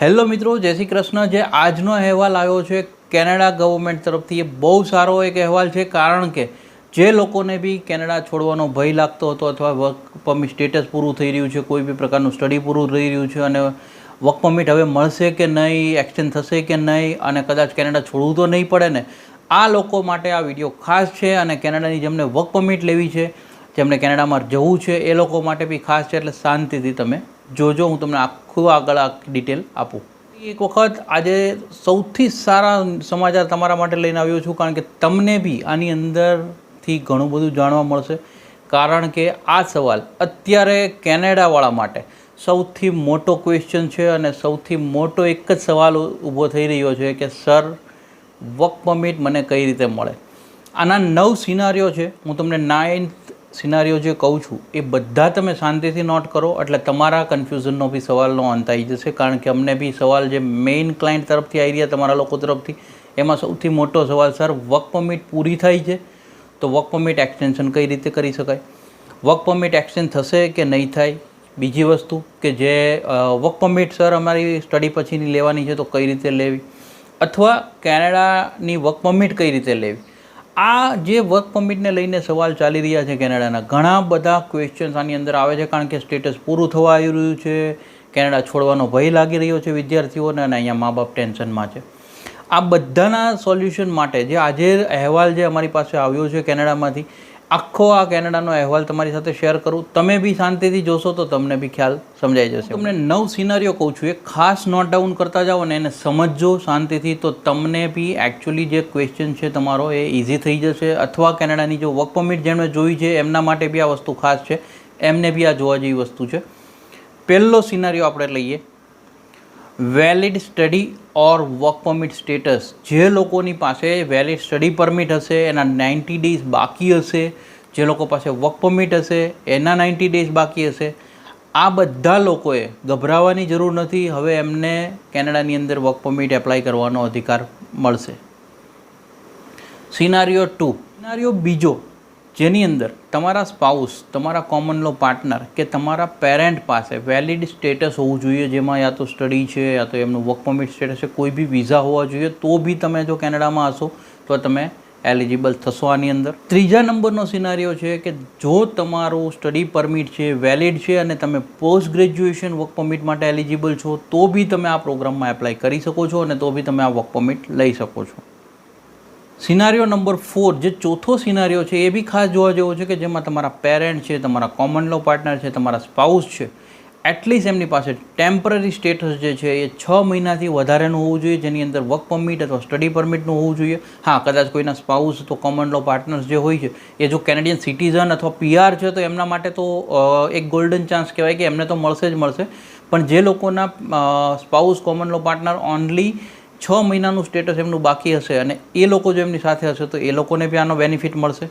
Hello મિત્રો, જય શ્રી કૃષ્ણ. જે આજનો અહેવાલ આવ્યો છે, કેનેડા ગવર્મેન્ટ તરફથી એ બહુ સારો એક અહેવાલ છે, કારણ કે જે લોકોને બી કેનેડા છોડવાનો ભય લાગતો હતો અથવા વર્ક પરમિટ સ્ટેટસ પૂરું થઈ રહ્યું છે, કોઈ બી પ્રકારનું સ્ટડી પૂરું થઈ રહ્યું છે અને વર્ક પરમિટ હવે મળશે કે નહીં એક્સટેન્ડ થશે કે નહીં, અને કદાચ કેનેડા છોડવું તો નહીં પડે ને, આ લોકો માટે આ વીડિયો ખાસ છે અને કેનેડાની જેમને વર્ક પરમિટ લેવી છે, જેમને કેનેડામાં જવું છે, એ લોકો માટે બી ખાસ છે, એટલે શાંતિથી તમે જોજો, હું તમને આખું આગળ આ ડિટેલ આપું. એક વખત આજે સૌથી સારા સમાચાર તમારા માટે લઈને આવ્યો છું, કારણ કે તમને બી આની અંદરથી ઘણું બધું જાણવા મળશે. કારણ કે આ સવાલ અત્યારે કેનેડાવાળા માટે સૌથી મોટો ક્વેશ્ચન છે અને સૌથી મોટો એક જ સવાલ ઊભો થઈ રહ્યો છે કે સર વર્ક પરમિટ મને કઈ રીતે મળે? આના નવ સિનારીઓ છે. હું તમને નાઇન્થ સિનારીઓ જે કહું છું, એ બધા તમે શાંતિથી નોટ કરો, એટલે તમારા કન્ફ્યુઝનનો બી સવાલનો અંત આવી જશે. કારણ કે અમને બી સવાલ જે મેઇન ક્લાયન્ટ તરફથી આવી રહ્યા તમારા લોકો તરફથી, એમાં સૌથી મોટો સવાલ, સર વર્ક પરમિટ પૂરી થાય છે? તો વર્ક પરમિટ એક્સટેન્શન કઈ રીતે કરી શકાય? વર્ક પરમિટ એક્સટેન્ડ થશે કે નહીં થાય? બીજી વસ્તુ કે જે વર્ક પરમિટ સર, અમારી સ્ટડી પછીની લેવાની છે તો કઈ રીતે લેવી? અથવા કેનેડાની વર્ક પરમિટ કઈ રીતે લેવી? આ જે વર્ક પરમિટને લઈને સવાલ ચાલી રહ્યા છે કેનેડાના, ઘણા બધા ક્વેશ્ચન્સ આની અંદર આવે છે કારણ કે સ્ટેટસ પૂરું થવા આવી રહ્યું છે, કેનેડા છોડવાનો ભય લાગી રહ્યો છે વિદ્યાર્થીઓને અને અહીંયા મા બાપ ટેન્શનમાં છે. આ બધાના સોલ્યુશન માટે જે આજે અહેવાલ જે અમારી પાસે આવ્યો છે કેનેડામાંથી આખો આ કેનેડાનો અહેવાલ તમારી સાથે શેર કરું. તમે બી શાંતિથી જોશો તો તમને બી ખ્યાલ સમજાઈ જશે. તમને નવ સિનારીઓ કહું છું. એ ખાસ નોટ ડાઉન કરતા જાઓ અને એને સમજજો શાંતિથી. તો તમને બી એકચ્યુઅલી જે ક્વેશ્ચન છે તમારો એ ઇઝી થઈ જશે. અથવા કેનેડાની જો વર્ક પરમિટ જેમણે જોઈ છે, એમના માટે બી આ વસ્તુ ખાસ છે. એમને બી આ જોવા જેવી વસ્તુ છે. પહેલો સિનારીઓ આપણે લઈએ. Valid study or work permit status. જે લોકોની પાસે વેલિડ સ્ટડી પરમિટ હશે, એના નાઇન્ટી ડેઝ બાકી હશે, જે લોકો પાસે વર્ક પરમિટ હશે, એના નાઇન્ટી ડેઝ બાકી હશે. આ બધા લોકોએ ગભરાવાની જરૂર નથી, હવે એમને કેનેડાની અંદર વર્ક પરમિટ એપ્લાય કરવાનો અધિકાર મળશે. સિનારીઓ ટુ સિનારીઓ બીજો. જેની અંદર તમારા સ્પાઉસ તમારા કોમન લો પાર્ટનર કે તમારા પેરેન્ટ પાસે વેલિડ સ્ટેટસ હોવું જોઈએ, જેમાં યા તો સ્ટડી છે, યા તો એમનું વર્ક પરમિટ સ્ટેટસ છે, કોઈ બી વિઝા હોવા જોઈએ, તો બી તમે જો કેનેડામાં હશો, તો તમે એલિજિબલ થશો આની અંદર. ત્રીજા નંબરનો સિનારીઓ છે કે જો તમારું સ્ટડી પરમિટ છે વેલિડ છે, અને તમે પોસ્ટ ગ્રેજ્યુએશન વર્ક પરમિટ માટે એલિજિબલ છો, તો બી તમે આ પ્રોગ્રામમાં એપ્લાય કરી શકો છો, અને તો બી તમે આ વર્ક પરમિટ લઈ શકો છો. સિનારીઓ નંબર ફોર જે ચોથો સિનારીઓ છે, એ બી ખાસ જોવા જેવો છે કે જેમાં તમારા પેરેન્ટ છે, તમારા કોમન લો પાર્ટનર છે, તમારા સ્પાઉસ છે એટલીસ્ટ એમની પાસે ટેમ્પરરી સ્ટેટસ જે છે, એ છ મહિનાથી વધારેનું હોવું જોઈએ, જેની અંદર વર્ક પરમિટ અથવા સ્ટડી પરમિટનું હોવું જોઈએ. હા, કદાચ કોઈના સ્પાઉસ તો કોમન લો પાર્ટનર્સ જે હોય છે, એ જો કેનેડિયન સિટીઝન અથવા પીઆર છે, તો એમના માટે તો એક ગોલ્ડન ચાન્સ કહેવાય કે એમને તો મળશે જ મળશે. પણ જે લોકોના spouse common law partner only છ મહિનાનું સ્ટેટસ એમનું બાકી હશે અને એ લોકો જો એમની સાથે હશે તો એ લોકોને બી આનો બેનિફિટ મળશે.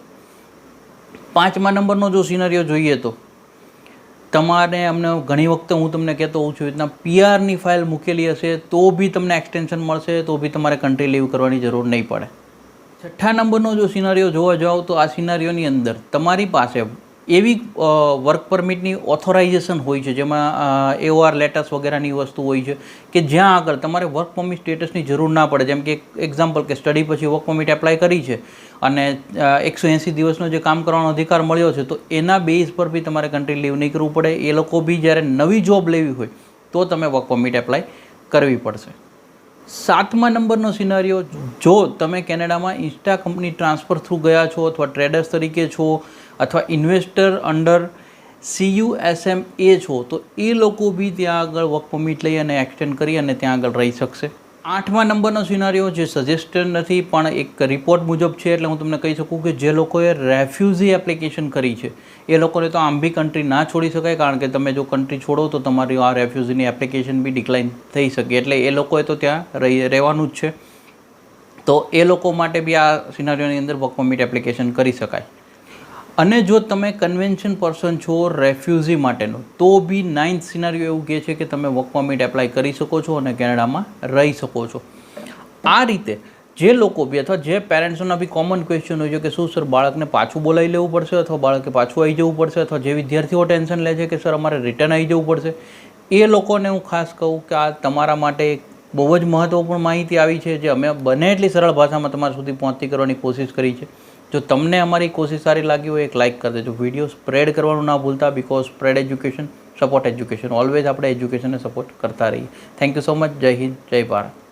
પાંચમા નંબરનો જો સિનારીઓ જોઈએ તો, તમારે અમને ઘણી વખતે હું તમને કહેતો હોઉં છું રીતના પીઆરની ફાઇલ મૂકેલી હશે, તો બી તમને એક્સટેન્શન મળશે, તો બી તમારે કન્ટ્રી લીવ કરવાની જરૂર નહીં પડે. છઠ્ઠા નંબરનો જો સિનારીઓ જોવા જાઓ તો આ સિનારીઓની અંદર તમારી પાસે એવી વર્ક પરમિટની ઓથોરાઇઝેશન હોય છે, જેમાં એઓઆર લેટર્સ વગેરેની વસ્તુ હોય છે, કે જ્યાં આગળ તમારે વર્ક પરમિટ સ્ટેટસની જરૂર ના પડે. જેમ કે એક્ઝામ્પલ કે સ્ટડી પછી વર્ક પરમિટ એપ્લાય કરી છે, અને એકસો એંસી દિવસનો જે કામ કરવાનો અધિકાર મળ્યો છે, તો એના બેઝ પર બી તમારે કન્ટ્રી લીવ નહીં કરવું પડે. એ લોકો બી જ્યારે નવી જોબ લેવી હોય, તો તમે વર્ક પરમિટ એપ્લાય કરવી પડશે. સાતમા નંબરનો સિનારીઓ જો તમે કેનેડામાં ઇન્સ્ટા કંપની ટ્રાન્સફર થ્રુ ગયા છો અથવા ટ્રેડર્સ તરીકે છો અથવા ઇન્વેસ્ટર અંડર સીયુએસએમ એ છો તો એ લોકો બી ત્યાં આગળ વર્ક પરમિટ લઈ અને એક્સટેન્ડ કરી અને ત્યાં આગળ રહી શકશે. આઠમા નંબરનો સિનારીઓ જે સજેસ્ટેડ નથી, પણ એક રિપોર્ટ મુજબ છે, એટલે હું તમને કહી શકું કે જે લોકોએ રેફ્યુઝી એપ્લિકેશન કરી છે, એ લોકોને તો આમ બી કન્ટ્રી ના છોડી શકાય, કારણ કે તમે જો કન્ટ્રી છોડો તો તમારી આ રેફ્યુઝીની એપ્લિકેશન બી ડિક્લાઇન થઈ શકે, એટલે એ લોકોએ તો ત્યાં રહી, રહેવાનું જ છે. તો એ લોકો માટે બી આ સિનારીઓની અંદર વર્ક પરમિટ એપ્લિકેશન કરી શકાય. અને જો તમે કન્વેન્શન પર્સન છો રેફ્યુઝી માટેનો, તો બી નાઇન્થ સિનારીઓ એવું કહે છે કે તમે વર્ક પરમિટ એપ્લાય કરી શકો છો અને કેનેડામાં રહી શકો છો. આ રીતે જે લોકો બી અથવા જે પેરેન્ટ્સોના બી કોમન ક્વેશ્ચન હોય છે કે શું સર બાળકને પાછું બોલાવી લેવું પડશે અથવા બાળકે પાછું આવી જવું પડશે અથવા જે વિદ્યાર્થીઓ ટેન્શન લે છે કે સર અમારે રિટર્ન આવી જવું પડશે, એ લોકોને હું ખાસ કહું કે આ તમારા માટે બહુ જ મહત્ત્વપૂર્ણ માહિતી આવી છે જે અમે બને એટલી સરળ ભાષામાં તમારા સુધી પહોંચતી કરવાની કોશિશ કરી છે. જો તમને અમારી કોશિશ સારી લાગી હોય, એક લાઇક કરી દેજો. વીડિયો સ્પ્રેડ કરવાનું ના ભૂલતા because spread education support education always આપણે એજ્યુકેશનને સપોર્ટ કરતા રહીએ. થેન્ક યુ સો મચ જય હિન્દ, જય ભારત.